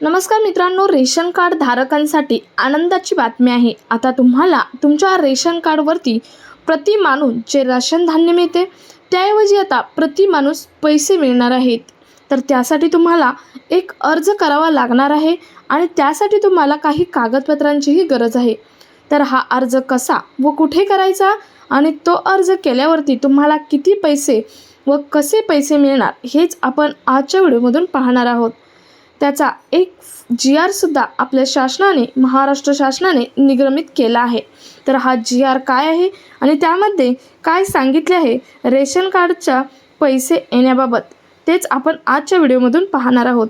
नमस्कार मित्रांनो ration card धारकांसाठी आनंदाची बातमी आहे. आता तुम्हाला तुमच्या रेशन कार्डवरती प्रति माणूस जे राशन धान्य मिळते त्याऐवजी आता प्रति माणूस पैसे मिळणार आहेत. तर त्यासाठी तुम्हाला एक अर्ज करावा लागणार आहे आणि त्यासाठी तुम्हाला काही कागदपत्रांचीही गरज आहे. तर हा अर्ज कसा व कुठे करायचा आणि तो अर्ज केल्यावरती तुम्हाला किती पैसे व कसे पैसे मिळणार हेच आपण आजच्या व्हिडिओमधून पाहणार आहोत. त्याचा एक जी आरसुद्धा आपल्या शासनाने महाराष्ट्र शासनाने निगमित केला आहे. तर हा जी आर काय आहे आणि त्यामध्ये काय सांगितले आहे? रेशन कार्डच्या पैसे येण्याबाबत. तेच आपण आजच्या व्हिडिओमधून पाहणार आहोत.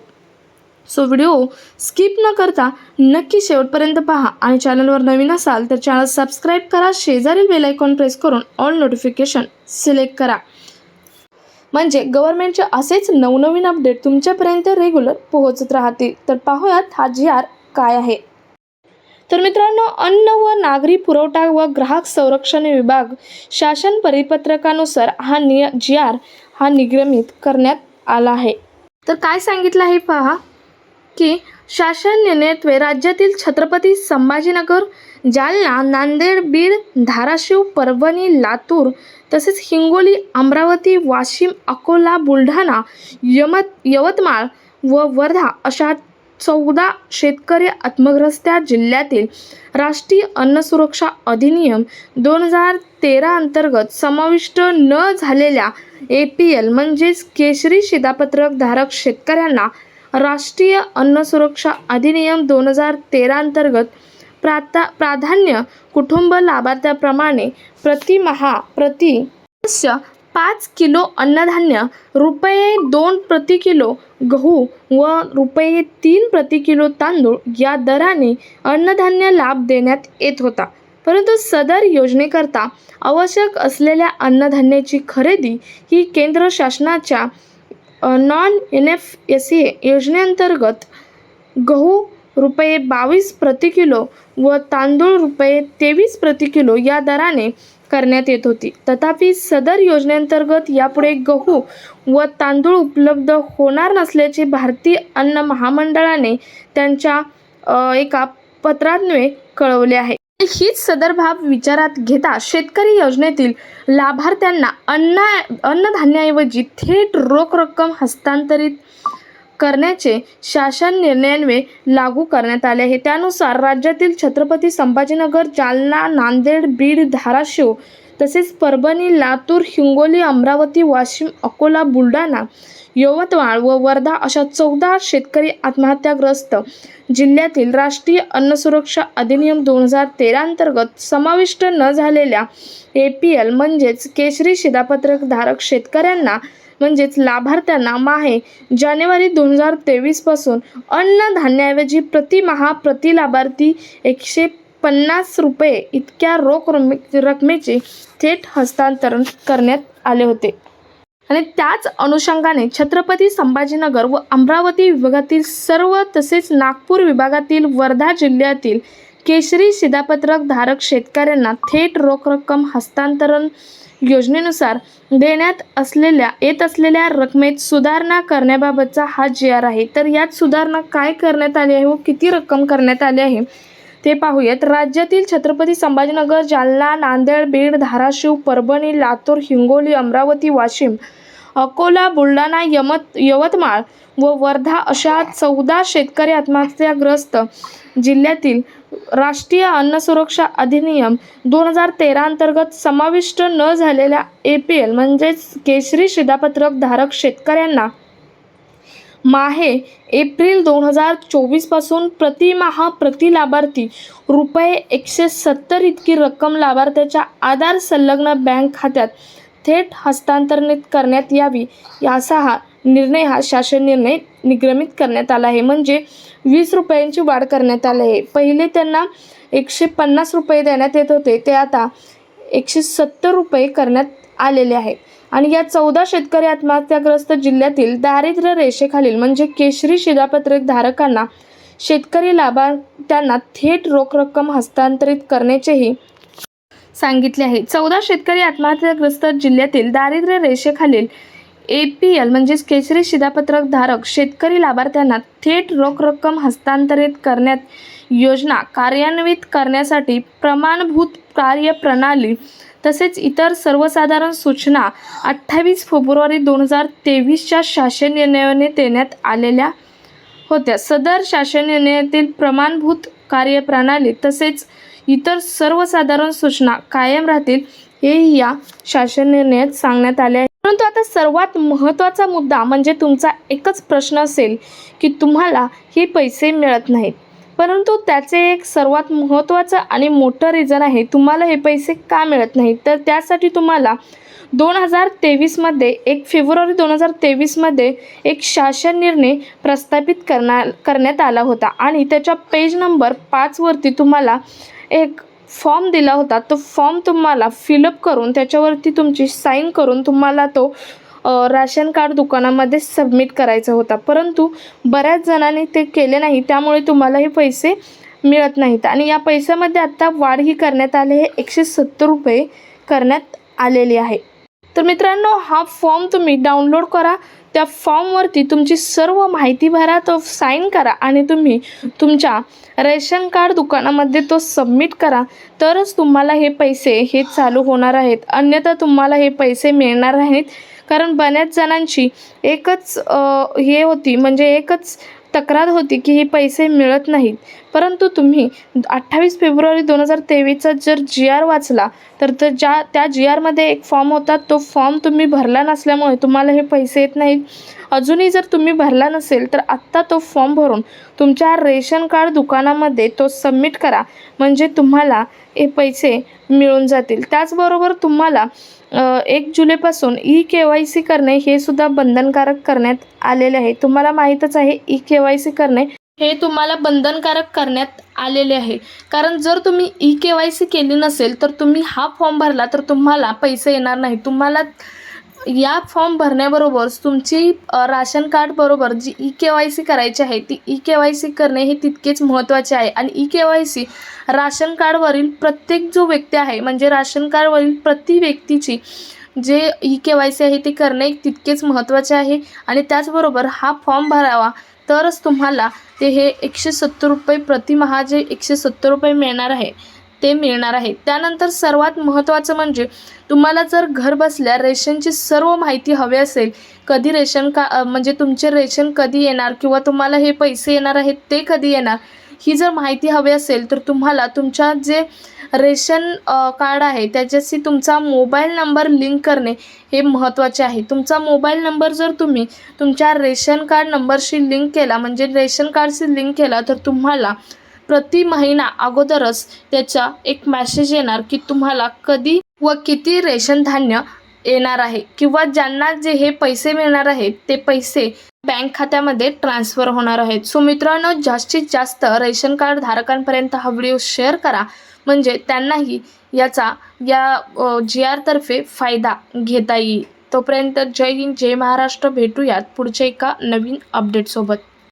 सो व्हिडिओ स्किप न करता नक्की शेवटपर्यंत पहा आणि चॅनलवर नवीन असाल तर चॅनल सबस्क्राईब करा. शेजारील बेल आयकॉन प्रेस करून ऑल नोटिफिकेशन सिलेक्ट करा. म्हणजे गव्हर्नमेंटचे असेच नवनवीन अपडेट तुमच्यापर्यंत रेग्युलर पोहोचत राहतील. तर पाहूयात हा जी आर काय आहे. तर मित्रांनो अन्न व नागरी पुरवठा व ग्राहक संरक्षण विभाग शासन परिपत्रकानुसार हा निय जी आर हा निगमित करण्यात आला आहे. तर काय सांगितलं आहे पहा की शासन निर्णयत्वे राज्यातील छत्रपती संभाजीनगर जालना नांदेड बीड धाराशिव परभणी लातूर तसेच हिंगोली अमरावती वाशिम अकोला बुलढाणा यमत यवतमाळ व वर्धा अशा चौदा शेतकरी आत्मग्रस्त्या जिल्ह्यातील राष्ट्रीय अन्न सुरक्षा अधिनियम दोन हजार तेरा अंतर्गत समाविष्ट न झालेल्या ए पी एल म्हणजेच केशरी शिधापत्रक धारक शेतकऱ्यांना राष्ट्रीय अन्न सुरक्षा अधिनियम दोन हजार तेरा अंतर्गत प्राता प्राधान्य कुटुंब लाभार्थ्याप्रमाणे प्रतिमहा प्रति वर्ष पाच किलो अन्नधान्य रुपये दोन प्रति किलो गहू व रुपये तीन प्रति किलो तांदूळ या दराने अन्नधान्य लाभ देण्यात येत होता. परंतु सदर योजनेकरता आवश्यक असलेल्या अन्नधान्याची खरेदी ही केंद्र शासनाच्या non N F S A योजनेअंतर्गत गहू रुपये बावीस प्रति किलो व तांदूळ रुपये तेवीस प्रति किलो या दराने करण्यात येत होती. तथापि सदर योजनेअंतर्गत यापुढे गहू व तांदूळ उपलब्ध होणार नसल्याचे भारतीय अन्न महामंडळाने त्यांच्या एका पत्रान्वये कळवले आहे. हीच सदर भाव विचारात घेता शेतकरी योजनेतील लाभार्थ्यांना अन्न अन्नधान्याऐवजी थेट रोख रक्कम हस्तांतरित करण्याचे शासन निर्णयान्वे लागू करण्यात आले आहे. त्यानुसार राज्यातील छत्रपती संभाजीनगर जालना नांदेड बीड धाराशिव तसेच परभणी लातूर हिंगोली अमरावती वाशिम अकोला बुलढाणा यवतमाळ व वर्धा अशा चौदा शेतकरी आत्महत्याग्रस्त जिल्ह्यातील राष्ट्रीय अन्न सुरक्षा अधिनियम दोन हजार तेरा अंतर्गत समाविष्ट न झालेल्या ए पी एल म्हणजेच केशरी शिधापत्रक धारक शेतकऱ्यांना म्हणजेच लाभार्थ्यांना माहे. जानेवारी दोन हजार तेवीसपासून अन्नधान्याऐवजी प्रतिमहा प्रति लाभार्थी एकशे पन्नास रुपये इतक्या रोख रमे रकमेचे थेट हस्तांतरण करण्यात आले होते. आणि त्याच अनुषंगाने छत्रपती संभाजीनगर व अमरावती विभागातील सर्व तसेच नागपूर विभागातील वर्धा जिल्ह्यातील केशरी शिधापत्रक धारक शेतकऱ्यांना थेट रोख रक्कम हस्तांतरण योजनेनुसार देण्यात असलेल्या येत असलेल्या रकमेत सुधारणा करण्याबाबतचा हा जी आर आहे. तर यात सुधारणा काय करण्यात आली आहे व किती रक्कम करण्यात आली आहे ते पाहूयात. राज्यातील छत्रपती संभाजीनगर जालना नांदेड बीड धाराशिव परभणी लातूर हिंगोली अमरावती वाशिम अकोला बुलढाणा यमत यवतमाळ व वर्धा अशा चौदा शेतकरी आत्महत्याग्रस्त जिल्ह्यातील राष्ट्रीय अन्न सुरक्षा अधिनियम दोन हजार तेरा अंतर्गत समाविष्ट न झालेल्या ए पी एल म्हणजेच केशरी शिधापत्रक धारक शेतकऱ्यांना माहे एप्रिल दोन हजार चोवीसपासून प्रतिमाहा प्रति लाभार्थी रुपये एकशे सत्तर इतकी रक्कम लाभार्थ्याच्या आधार संलग्न बँक खात्यात थेट हस्तांतरित करण्यात यावी असा हा निर्णय हा शासन निर्णय निगमित करण्यात आला आहे. म्हणजे वीस रुपयांची वाढ करण्यात आली आहे. पहिले त्यांना एकशे पन्नास रुपये देण्यात येत होते. ते आता एकशे सत्तर रुपये करण्यात आलेले आहे. आणि या चौदा शेतकरी आत्महत्याग्रस्त जिल्ह्यातील दारिद्र्य रेषेखालील म्हणजे केशरी शिधापत्रक धारकांना शेतकरी लाभार्थ्यांना थेट रोख रक्कम हस्तांतरित करण्याचेही सांगितले आहे. चौदा शेतकरी आत्महत्याग्रस्त जिल्ह्यातील दारिद्र्य रेषेखालील ए पी एल म्हणजेच केसरी शिधापत्रक धारक शेतकरी लाभार्थ्यांना थेट रोख रक्कम हस्तांतरित करण्यात योजना कार्यान्वित करण्यासाठी प्रमाणभूत कार्यप्रणाली तसेच इतर सर्वसाधारण सूचना अठ्ठावीस फेब्रुवारी दोन हजार तेवीसच्या शासन निर्णयाने देण्यात आलेल्या होत्या. सदर शासन निर्णयातील प्रमाणभूत कार्यप्रणाली तसेच इतर सर्वसाधारण सूचना कायम राहतील हे या शासन निर्णयात सांगण्यात आले आहे. परंतु आता सर्वात महत्त्वाचा मुद्दा म्हणजे तुमचा एकच प्रश्न असेल की तुम्हाला हे पैसे मिळत नाहीत. परंतु त्याचे एक सर्वात महत्त्वाचं आणि मोठं रिझन आहे तुम्हाला हे पैसे का मिळत नाहीत? तर त्यासाठी तुम्हाला दोन हजार तेवीसमध्ये एक फेब्रुवारी दोन हजार तेवीसमध्ये एक शासन निर्णय प्रस्थापित करणार करण्यात आला होता. आणि त्याच्या पेज नंबर पाचवरती तुम्हाला एक फॉर्म दिला होता तो फॉर्म तुम्हाला फिलअप करून त्याच्यावरती तुमची साईन करून तुम्हाला तो राशन कार्ड दुकानामध्ये सबमिट करायचा होता. परंतु बऱ्याच जणांनी ते केले नाही त्यामुळे तुम्हाला हे पैसे मिळत नाहीत. आणि या पैशामध्ये आत्ता वाढही करण्यात आले हे एकशे सत्तर रुपये करण्यात आलेली आहे. तर मित्रांनो हा फॉर्म तुम्ही डाउनलोड करा. त्या फॉर्मवरती तुमची सर्व माहिती भरा तो साईन करा आणि तुम्ही तुमच्या रेशन कार्ड दुकानामध्ये तो सबमिट करा. तरच तुम्हाला हे पैसे हे चालू होणार आहेत. अन्यथा तुम्हाला हे पैसे मिळणार नाहीत. कारण बऱ्याच जणांची एकच हे होती. म्हणजे एकच तक्रार होती की हे पैसे मिळत नाहीत. परंतु तुम्ही अठ्ठावीस फेब्रुवारी दोन हजार तेवीसचा जर जी आर वाचला तर तर ज्या त्या जी आरमध्ये एक फॉर्म होता तो फॉर्म तुम्ही भरला नसल्यामुळे तुम्हाला हे पैसे येत नाहीत. अजूनही जर तुम्ही भरला नसेल तर आत्ता तो फॉर्म भरून तुमच्या रेशन कार्ड दुकानामध्ये तो सबमिट करा. म्हणजे तुम्हाला हे पैसे मिळून जातील. त्याचबरोबर तुम्हाला एक जुलैपासून ई के वाय सी करणे हे सुद्धा बंधनकारक करण्यात आलेले आहे. तुम्हाला माहीतच आहे ई के वाय सी करणे हे तुम्हाला बंधनकारक करण्यात आलेले आहे. कारण जर तुम्ही ई के वाय सी केली नसेल तर तुम्ही हा फॉर्म भरला तर तुम्हाला पैसे येणार नाही तुम्हाला या फॉर्म भरण्याबरोबरच तुमची राशन कार्ड बरोबर जी ई के वाय सी करायची आहे ती ई के वाय सी करणे हे तितकेच महत्त्वाचे आहे. आणि E K Y C ration कार्डवरील प्रत्येक जो व्यक्ती आहे म्हणजे राशन कार्डवरील प्रति व्यक्तीची जे ई के वाय सी आहे ते करणे तितकेच महत्त्वाचे आहे. आणि त्याचबरोबर हा फॉर्म भरावा तरच तुम्हाला ते हे एकशे सत्तर रुपये प्रतिमहा जे एकशे सत्तर रुपये मिळणार आहे. ते मिळणार आहे. त्यानंतर सर्वात महत्त्वाचं म्हणजे तुम्हाला जर घर बसल्या रेशनची सर्व माहिती हवी असेल कधी रेशन का म्हणजे तुमचे रेशन कधी येणार किंवा तुम्हाला हे पैसे येणार आहेत ते कधी येणार ही जर माहिती हवी असेल तर तुम्हाला तुमच्या जे रेशन कार्ड आहे त्याच्याशी तुमचा मोबाईल नंबर लिंक करणे हे महत्त्वाचे आहे. तुमचा मोबाईल नंबर जर तुम्ही तुमच्या रेशन कार्ड नंबरशी लिंक केला म्हणजे रेशन कार्डशी लिंक केला तर तुम्हाला प्रति महिना अगोदरच त्याचा एक मॅसेज येणार की तुम्हाला कधी व किती रेशन धान्य येणार आहे किंवा ज्यांना जे हे पैसे मिळणार आहेत ते पैसे बँक खात्यामध्ये ट्रान्सफर होणार आहेत. सो मित्रांनो जास्तीत जास्त रेशन कार्ड धारकांपर्यंत हा व्हिडिओ शेअर करा. म्हणजे त्यांनाही याचा या जी आरतर्फे फायदा घेता येईल. तोपर्यंत जय हिंद जय महाराष्ट्र. भेटूयात पुढच्या एका नवीन अपडेटसोबत